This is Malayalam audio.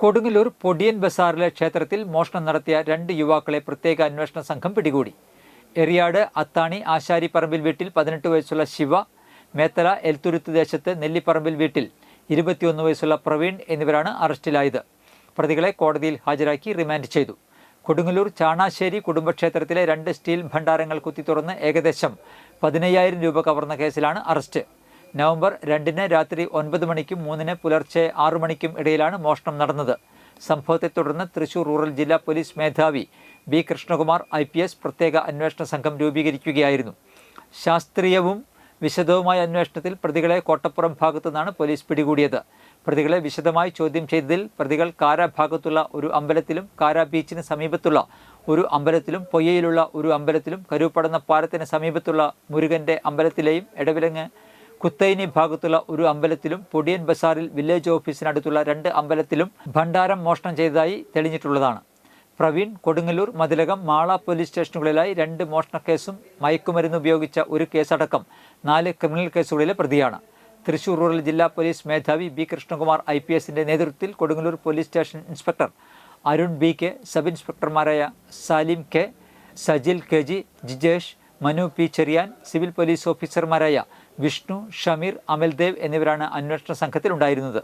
കൊടുങ്ങല്ലൂർ പൊടിയൻ ബസാറിലെ ക്ഷേത്രത്തിൽ മോഷണം നടത്തിയ രണ്ട് യുവാക്കളെ പ്രത്യേക അന്വേഷണ സംഘം പിടികൂടി. എറിയാട് അത്താണി ആശാരിപ്പറമ്പിൽ വീട്ടിൽ പതിനെട്ട് വയസ്സുള്ള ശിവ മേത്തല എൽത്തുരുത്ത് ദേശത്ത് നെല്ലിപ്പറമ്പിൽ വീട്ടിൽ ഇരുപത്തിയൊന്ന് വയസ്സുള്ള പ്രവീൺ എന്നിവരാണ് അറസ്റ്റിലായത്. പ്രതികളെ കോടതിയിൽ ഹാജരാക്കി റിമാൻഡ് ചെയ്തു. കൊടുങ്ങല്ലൂർ ചാണാശ്ശേരി കുടുംബക്ഷേത്രത്തിലെ രണ്ട് സ്റ്റീൽ ഭണ്ഡാരങ്ങൾ കുത്തിത്തുറന്ന് ഏകദേശം പതിനയ്യായിരം രൂപ കവർന്ന കേസിലാണ് അറസ്റ്റ്. നവംബർ രണ്ടിന് രാത്രി ഒൻപത് മണിക്കും മൂന്നിന് പുലർച്ചെ ആറു മണിക്കും ഇടയിലാണ് മോഷണം നടന്നത്. സംഭവത്തെ തുടർന്ന് തൃശൂർ റൂറൽ ജില്ലാ പോലീസ് മേധാവി B Krishnakumar I P S പ്രത്യേക അന്വേഷണ സംഘം രൂപീകരിക്കുകയായിരുന്നു. ശാസ്ത്രീയവും വിശദവുമായ അന്വേഷണത്തിൽ പ്രതികളെ കോട്ടപ്പുറം ഭാഗത്തു നിന്നാണ് പോലീസ് പിടികൂടിയത്. പ്രതികളെ വിശദമായി ചോദ്യം ചെയ്തതിൽ പ്രതികൾ കാര ഭാഗത്തുള്ള ഒരു അമ്പലത്തിലും കാര ബീച്ചിന് സമീപത്തുള്ള ഒരു അമ്പലത്തിലും പൊയ്യയിലുള്ള ഒരു അമ്പലത്തിലും കരുപ്പടന്ന പാലത്തിന് സമീപത്തുള്ള മുരുകന്റെ അമ്പലത്തിലെയും എടവിലങ്ങ് കുത്തൈനി ഭാഗത്തുള്ള ഒരു അമ്പലത്തിലും പൊടിയൻ ബസാറിൽ വില്ലേജ് ഓഫീസിനടുത്തുള്ള രണ്ട് അമ്പലത്തിലും ഭണ്ഡാരം മോഷണം ചെയ്തതായി തെളിഞ്ഞിട്ടുള്ളതാണ്. പ്രവീൺ കൊടുങ്ങല്ലൂർ മതിലകം മാള പോലീസ് സ്റ്റേഷനുകളിലായി രണ്ട് മോഷണ കേസും മയക്കുമരുന്ന് ഉപയോഗിച്ച ഒരു കേസടക്കം നാല് ക്രിമിനൽ കേസുകളിലെ പ്രതിയാണ്. തൃശൂർ റൂറൽ ജില്ലാ പോലീസ് മേധാവി ബി കൃഷ്ണകുമാർ ഐ പി എസിന്റെ നേതൃത്വത്തിൽ Kodungallur police station inspector Arun B K sub ഇൻസ്പെക്ടർമാരായ Salim K Sajil K G Jijesh Manu P Cherian civil police ഓഫീസർമാരായ വിഷ്ണു ഷമീർ അമൽദേവ് എന്നിവരാണ് അന്വേഷണ സംഘത്തിലുണ്ടായിരുന്നത്.